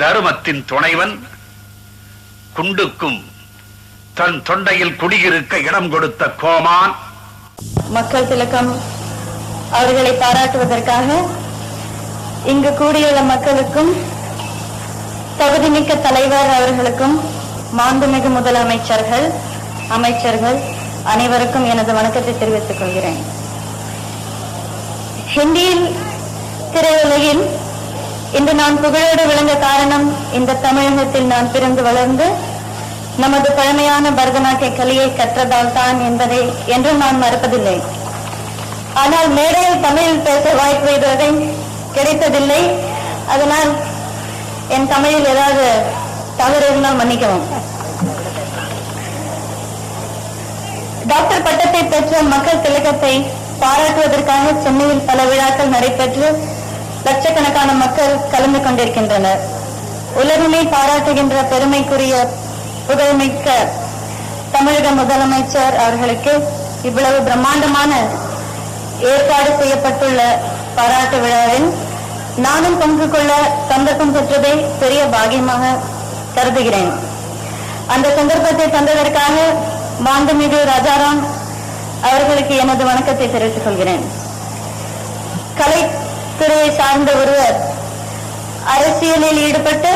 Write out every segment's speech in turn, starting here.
தருமத்தின் துணைவன் குண்டுக்கும் தன் தொண்டையில் குடியிருக்க இடம் கொடுத்த கோமான். மக்கள் திலக்கம் அவர்களை பாராட்டுவதற்காக இங்கு கூடியுள்ள மக்களுக்கும் தகுதிமிக்க தலைவர் அவர்களுக்கும் மாண்புமிகு முதலமைச்சர்கள் அமைச்சர்கள் அனைவருக்கும் எனது வணக்கத்தை தெரிவித்துக் கொள்கிறேன். ஹிந்தியில் திரையுலகில் இன்று நான் புகழோடு விளங்க காரணம் இந்த தமிழகத்தில் நான் பிறந்து வளர்ந்து நமது பழமையான பரதநாட்டிய கலையை கற்றதால் தான் என்பதை என்றும் நான் மறப்பதில்லை. ஆனால் மேடையில் தமிழில் பேச வாய்ப்பு இதுவரை கிடைத்ததில்லை. அதனால் என் தமிழில் ஏதாவது தவறு இருந்தால் மன்னிக்கவும். டாக்டர் பட்டத்தை பெற்ற மக்கள் திலகத்தை பாராட்டுவதற்காக சென்னையில் பல விழாக்கள் நடைபெற்று லட்சக்கணக்கான மக்கள் கலந்து கொண்டிருக்கின்றனர். உலகமே பாராட்டுகின்ற பெருமைக்குரிய புகழ்மிக்க தமிழக முதலமைச்சர் அவர்களுக்கு இவ்வளவு பிரம்மாண்டமான ஏற்பாடு செய்யப்பட்டுள்ள பாராட்டு விழாவில் நானும் பங்கு கொள்ள சந்தர்ப்பம் பெற்றதை பெரிய பாகியமாக கருதுகிறேன். அந்த சந்தர்ப்பத்தை தந்ததற்காக மாண்புமிகு ராஜாராம் அவர்களுக்கு எனது வணக்கத்தை தெரிவித்துக் கொள்கிறேன். கலைத்துறையை சார்ந்த ஒருவர் அரசியலில் ஈடுபட்டு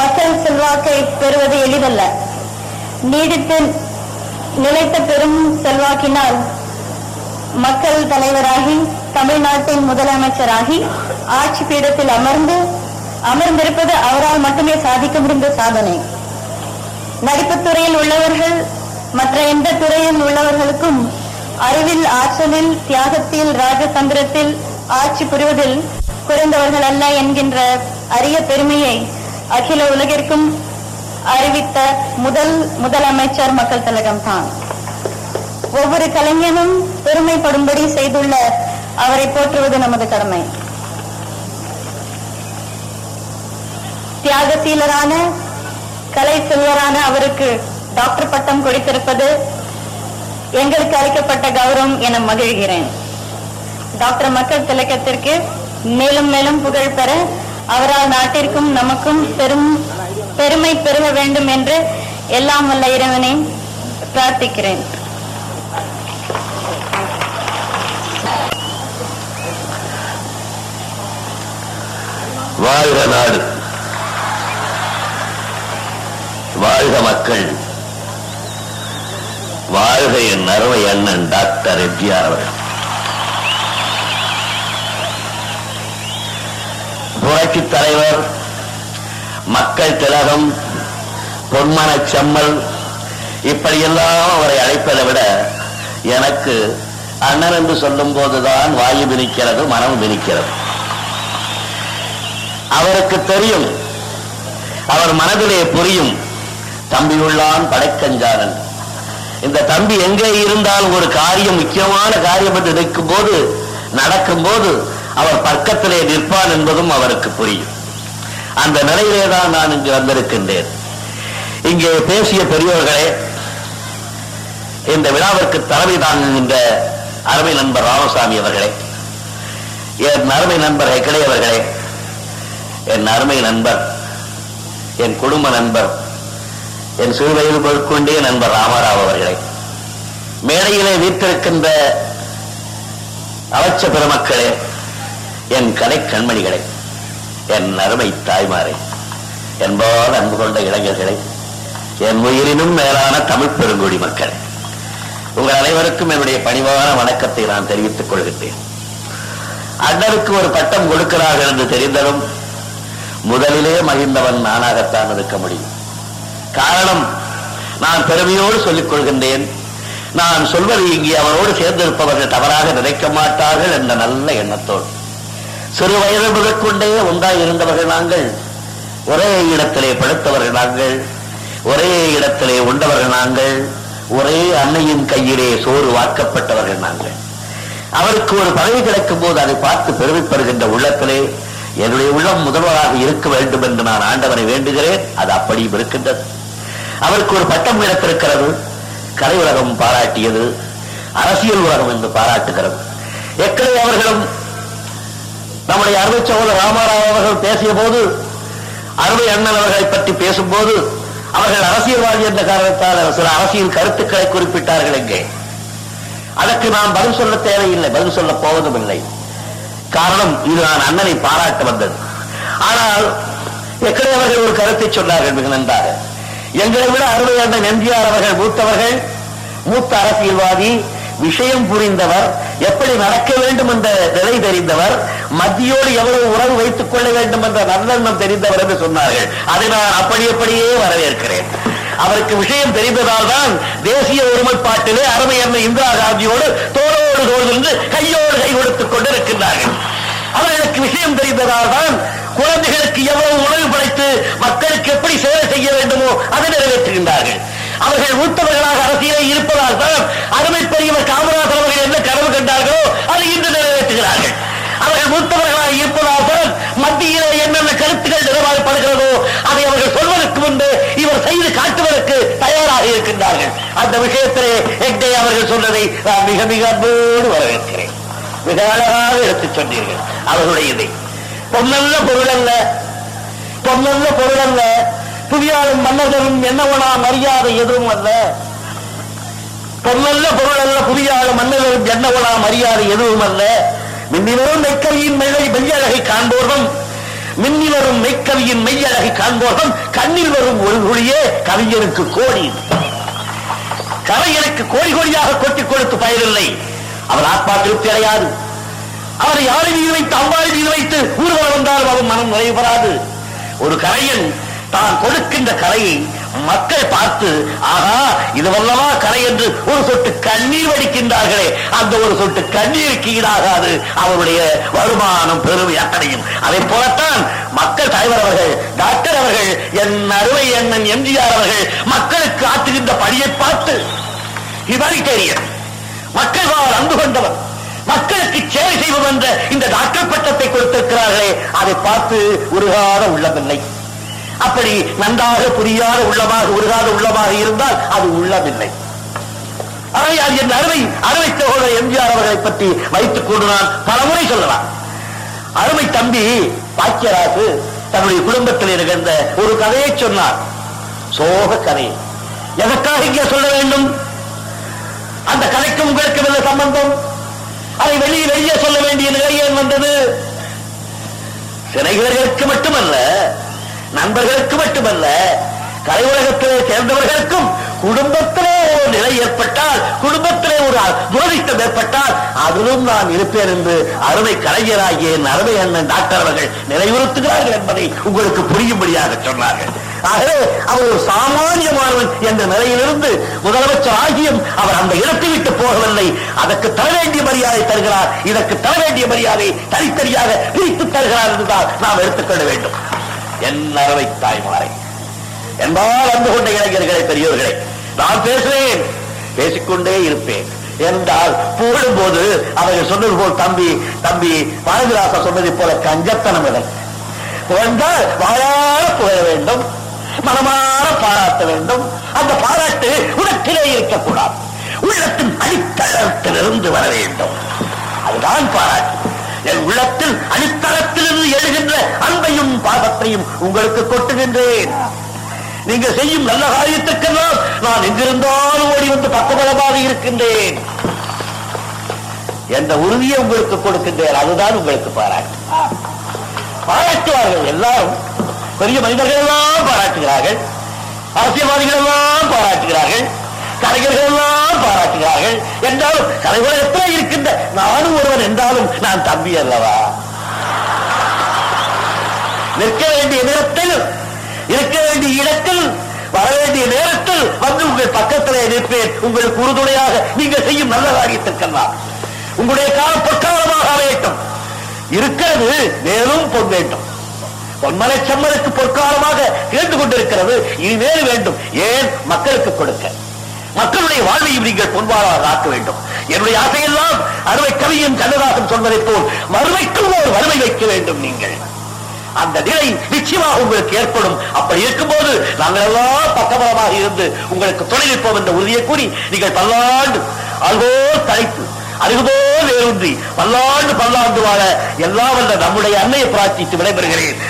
மக்கள் செல்வாக்கை பெறுவது எளிதல்ல. நீடித்து நிலைத்த பெரும் செல்வாக்கினால் மக்கள் தலைவராகி தமிழ்நாட்டின் முதலமைச்சராகி ஆட்சி பீடத்தில் அமர்ந்து அமர்ந்திருப்பது அவரால் மட்டுமே சாதிக்க முடிந்த சாதனை. நடிப்புத்துறையில் உள்ளவர்கள் மற்ற எந்த துறையில் உள்ளவர்களுக்கும் அறிவில் ஆற்றலில் தியாகத்தில் ராஜதந்திரத்தில் ஆட்சி புரிவதில் குறைந்தவர்கள் அல்ல என்கின்ற அரிய பெருமையை அகில உலகிற்கும் அறிவித்த முதல் முதலமைச்சர் மக்கள் திலகம் தான். ஒவ்வொரு கலைஞனும் பெருமைப்படும்படி செய்துள்ள அவரை போற்றுவது நமது கடமை. தியாகசீலரான கலை செல்வரான அவருக்கு டாக்டர் பட்டம் கொடுத்திருப்பது எங்களுக்கு அளிக்கப்பட்ட கௌரவம் என மகிழ்கிறேன். டாக்டர் மக்கள் திலக்கத்திற்கு மேலும் மேலும் புகழ் பெற அவரால் நாட்டிற்கும் நமக்கும் பெரும் பெருமை பெருக வேண்டும் என்று எல்லாம் வல்ல இறைவனை பிரார்த்திக்கிறேன். வாழ்க நாடு. வாழ்க மக்கள். வாழ்க என் அருமை அண்ணன் டாக்டர் எம்ஜிஆர் அவர்கள். புரட்சி தலைவர் மக்கள் திலகம் பொன்மன செம்மல் இப்படியெல்லாம் அவரை அழைப்பதை விட எனக்கு அண்ணன் என்று சொல்லும் போதுதான் வாயு விரிக்கிறது மனம் விரிக்கிறது. அவருக்கு தெரியும் அவர் மனதிலே புரியும் தம்பியுள்ளான் படைக்கஞ்சாரன் இந்த தம்பி எங்கே இருந்தாலும் ஒரு காரியம் முக்கியமான காரியம் என்று நிற்கும் போது நடக்கும் போது அவர் பக்கத்திலே நிற்பான் என்பதும் அவருக்கு புரியும். அந்த நிலையிலே தான் நான் இங்கு வந்திருக்கின்றேன். இங்கே பேசிய பெரியோர்களே இந்த விழாவிற்கு தலைமை தாங்குகின்ற அருமை நண்பர் ராமசாமி அவர்களே என் அருமை நண்பர் ஹெக்கடே அவர்களே என் அருமை நண்பர் என் குடும்ப நண்பர் என் சிறுவயது பொருட்கொண்டே நண்பர் ராமராவ் அவர்களே மேடையிலே வீட்டிருக்கின்ற அவச்ச பெருமக்களே என் கலை கண்மணிகளை என் அருமை தாய்மாரை என்பால் அன்பு கொண்ட இளைஞர்களை என் உயிரினும் மேலான தமிழ் பெருங்குடி மக்கள் உங்கள் அனைவருக்கும் என்னுடைய பணிவான வணக்கத்தை நான் தெரிவித்துக் கொள்கின்றேன். அண்ணருக்கு ஒரு பட்டம் கொடுக்கிறார்கள் என்று தெரிந்ததும் முதலிலே மகிழ்ந்தவன் நானாகத்தான் இருக்க முடியும். காரணம் நான் பெருமையோடு சொல்லிக் கொள்கின்றேன். நான் சொல்வது இங்கே அவரோடு சேர்ந்திருப்பவர்கள் தவறாக நினைக்க மாட்டார்கள் என்ற நல்ல எண்ணத்தோடு. சிறு வயது முதற்கொண்டே ஒன்றாய் இருந்தவர்கள் நாங்கள். ஒரே இடத்திலே படுத்தவர்கள் நாங்கள். ஒரே இடத்திலே உண்டவர்கள் நாங்கள். ஒரே அன்னையின் கையிலே சோறு வாக்கப்பட்டவர்கள் நாங்கள். அவருக்கு ஒரு பதவி கிடைக்கும் போது அதை பார்த்து பெருமைப்படுகின்ற உள்ளத்திலே என்னுடைய உள்ளம் முதல்வராக இருக்க வேண்டும் என்று நான் ஆண்டவனை வேண்டுகிறேன். அது அப்படியும் இருக்கின்றது. அவருக்கு ஒரு பட்டம் கிடைத்திருக்கிறது கலை உலகம் பாராட்டியது. அரசியல் உலகம் என்று பாராட்டுகிறது. எக்கலை அவர்களும் நம்முடைய அருமை சகோதரர் ராமாராவ் அவர்கள் பேசிய போது அருமை அண்ணன் அவர்களை பற்றி பேசும்போது அவர்கள் அரசியல்வாதி என்ற காரணத்தால் சில அரசியல் கருத்துக்களை குறிப்பிட்டார்கள் எங்கே. அதற்கு நான் பதில் சொல்ல தேவையில்லை பதில் சொல்ல போவதும் இல்லை. காரணம் இது நான் அண்ணனை பாராட்ட வந்தது. ஆனால் எக்கடை அவர்கள் ஒரு கருத்தை சொன்னார்கள் மிக நன்றாக. எங்களை விட அருமை அண்ணன் எம்ஜிஆர் அவர்கள் மூத்தவர்கள் மூத்த அரசியல்வாதி விஷயம் புரிந்தவர் எப்படி நடக்க வேண்டும் என்ற நிலை தெரிந்தவர் மத்தியோடு எவ்வளவு உறவு வைத்துக் கொள்ள வேண்டும் என்ற நல்லெண்ணம் தெரிந்தவர் என்று சொன்னார்கள். அதை நான் அப்படி அப்படியே வரவேற்கிறேன். அவருக்கு விஷயம் தெரிந்ததால் தான் தேசிய ஒருமைப்பாட்டிலே அருமை அண்ணன் இந்திரா காந்தியோடு தோளோடு தோல் நின்று கையோடு கை கொடுத்துக் கொண்டிருக்கின்றார்கள். அவர்களுக்கு விஷயம் தெரிந்ததால் தான் குழந்தைகளுக்கு எவ்வளவு உணவு படைத்து மக்களுக்கு எப்படி சேவை செய்ய வேண்டுமோ அதை நிறைவேற்றுகின்றார்கள். அவர்கள் மூத்தவர்களாக அரசியலை இருப்பதால் தான் அருமை பெரியவர் காமராஜர் அவர்கள் என்ன கனவு கண்டார்களோ அதை இன்று நிறைவேற்றுகிறார்கள். அவர்கள் மூத்தவர்களாக இருப்பதால் தான் மத்தியிலே என்னென்ன கருத்துக்கள் நிறைவேற்றப்படுகிறதோ அதை அவர்கள் சொல்வதற்கு முன்பு இவர் செய்து காட்டுவதற்கு தயாராக இருக்கின்றார்கள். அந்த விஷயத்திலே எங்கே அவர்கள் சொன்னதை நான் மிக மிக அன்போடு வரவேற்கிறேன். மிக அழகாக எடுத்துச் சொன்னீர்கள். அவர்களுடைய இதை பொன்னல்ல பொருள் அல்ல. பொன்னல்ல பொருள் அல்ல. மன்னர்களும் என்னவனா மரியாதை எதுவும் அல்ல. பொன்னல்ல பொருள் அல்ல. மன்னர்களும் என்னவனா மரியாதை எதுவும் அல்ல. மின்னிவரும் மெய்க்கவியின் மெல்லை மெய்யழகை காண்போர்வம். மின்னி வரும் மெய்க்கவியின் மெய்யழகை காண்போர்வம். கண்ணில் வரும் ஒரு குழியே கவிஞருக்கு கோடி. கலைஞருக்கு கோடி கோடியாக கொட்டிக் கொடுத்து பயனில்லை. அவர் ஆத்மா திருப்தி அடையாது. அவரை யாரை மீது வைத்து அவ்வாறு மீது வைத்து ஊர்வலம் வந்தாலும் அவன் மனம் நிறைவு பெறாது. ஒரு கலைஞன் தான் கொடுக்கின்ற கலையை மக்கள் பார்த்து ஆகா இதுவல்லவா கலை என்று ஒரு சொட்டு கண்ணீர் வடிக்கின்றார்களே. அந்த ஒரு சொட்டு கண்ணீருக்கு ஈடாகாது அவருடைய வருமானம் பெருமை அத்தனையும். அதை போலத்தான் மக்கள் தலைவர் அவர்கள் டாக்டர் அவர்கள் என் அருமை எண்ணன் எம்ஜிஆர் அவர்கள் மக்களுக்கு ஆற்றுகின்ற பணியை பார்த்து ஹிமானிட்டேரியன் மக்கள் வாழ் அன்பு கொண்டவர். மக்களுக்கு சேவை செய்வோம் என்ற இந்த டாக்டர் பட்டத்தை கொடுத்திருக்கிறார்களே. அதை பார்த்து உருகாத உள்ளமில்லை. அப்படி நன்றாக புரியாத உள்ளமாக உருகாத உள்ளமாக இருந்தால் அது உள்ளமில்லை ஆனால் என் அருமை அருமை சகோதரர் எம்ஜிஆர் அவர்களை பற்றி வைத்துக் கொண்டு நான் பலமுறை சொல்லலாம். அருமை தம்பி பாக்கியராசு தன்னுடைய குடும்பத்தில் நிகழ்ந்த ஒரு கதையை சொன்னார். சோக கதை. எதற்காக இங்கே சொல்ல வேண்டும்? அந்த கதைக்கும் உங்களுக்கு என்ன சம்பந்தம்? அதை வெளியே வெளியே சொல்ல வேண்டிய நிலை ஏன் வந்தது? சிறைகளுக்கு மட்டுமல்ல நண்பர்களுக்கு மட்டுமல்ல கலை உலகத்திலே சேர்ந்தவர்களுக்கும் குடும்பத்திலே ஒரு நிலை ஏற்பட்டால் குடும்பத்திலே ஒரு துரதிஷ்டம் ஏற்பட்டால் அதிலும் நான் இருப்பேன் என்று அருமை கலைஞராகிய அருமை அண்ணன் டாக்டர் அவர்கள் நிலையுறுத்துகிறார்கள் என்பதை உங்களுக்கு புரியும்படியாக சொன்னார்கள். ஆகவே அவர் ஒரு சாமானியமானவன் என்ற நிலையிலிருந்து முதலமைச்சர் ஆகியும் அவர் அந்த இடத்தை விட்டு போகவில்லை. அதற்கு தர வேண்டிய மரியாதை தருகிறார். இதற்கு தர வேண்டிய மரியாதை தனித்தனியாக பிரித்து தருகிறார் என்றுதான் நாம் எடுத்துக்கொள்ள வேண்டும். என் அறவை தாய்மாரை. என்பால் அன்பு கொண்ட இளைஞர்களை பெரியவர்களை நான் பேசுவேன் பேசிக்கொண்டே இருப்பேன். என்றால் புகழும் போது அவர்கள் சொன்னது போல் தம்பி தம்பி பாரதிராசா சொன்னதை போல கஞ்சத்தனம் இல்லை. புகழ்ந்தால் வாயார புகழ வேண்டும் மனமாற பாராட்ட வேண்டும். அந்த பாராட்டு உனக்கிலே இருக்கக்கூடாது. உள்ளத்தின் அடித்தளத்திலிருந்து வர வேண்டும். அதுதான் பாராட்டு. என் உள்ளத்தில் அடித்தளத்திலிருந்து எழுகின்ற அன்பையும் பாசத்தையும் உங்களுக்கு கொட்டுகின்றேன். நீங்க செய்யும் நல்ல காரியத்துக்கெல்லாம் நான் எங்கிருந்தாலும் ஓடி வந்து பக்கபலமாக இருக்கின்றேன். என்ற உறுதியை உங்களுக்கு கொடுக்கின்றேன் அதுதான் உங்களுக்கு பாராட்டு. பாராட்டுவார்கள் எல்லாரும். பெரிய மனிதர்கள் எல்லாம் பாராட்டுகிறார்கள். அரசியல்வாதிகள் எல்லாம் பாராட்டுகிறார்கள். கலைஞர்கள் எல்லாம் பாராட்டுகிறார்கள். என்றாலும் கலை உலகத்தில் இருக்கின்ற? நானும் ஒருவன் என்றாலும் நான் தம்பி அல்லவா? நிற்க வேண்டிய நேரத்தில் இருக்க வேண்டிய இடத்தில் வர வேண்டிய நேரத்தில் வந்து உங்கள் பக்கத்திலே நிற்பேன். உங்களுக்கு உறுதுணையாக நீங்கள் செய்யும் நல்ல காரியத்திற்கெல்லாம். உங்களுடைய காலம் பொற்காலமாக அமையட்டும். இருக்கிறது மேலும் பொன் வேண்டும். பொன்மலை செம்மலுக்கு பொற்காலமாக கேட்டுக் கொண்டிருக்கிறது. இனிமேல் வேண்டும். ஏன்? மக்களுக்கு கொடுக்க. மக்களுடைய வாழ்வையும் நீங்கள் பொன்வாளாக ஆக்க வேண்டும். என்னுடைய ஆசையெல்லாம் அறுவை கவியும் கண்ணதாசன் சொன்னதைப் போல் மறுமைக்கும் ஒரு வறுமை வைக்க வேண்டும் நீங்கள். அந்த நிலை நிச்சயமாக உங்களுக்கு ஏற்படும். அப்படி இருக்கும்போது நாங்கள் எல்லாம் பக்கபலமாக இருந்து உங்களுக்கு துணை நிற்போம் என்ற உறுதியை கூறி நீங்கள் பல்லாண்டு அல்வோர் தலைப்பு அருகுபோல் வேறுன்றி பல்லாண்டு பல்லாண்டு வாழ எல்லாம் வந்த நம்முடைய அன்னையை பிரார்த்தித்து விடைபெறுகிறேன்.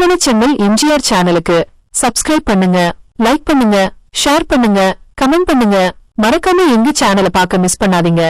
ஜெய் சென்னை எம்ஜிஆர் சேனலுக்கு சப்ஸ்கிரைப் பண்ணுங்க லைக் பண்ணுங்க ஷேர் பண்ணுங்க கமெண்ட் பண்ணுங்க. மறக்காம எங்க சேனலை பார்க்க மிஸ் பண்ணாதீங்க.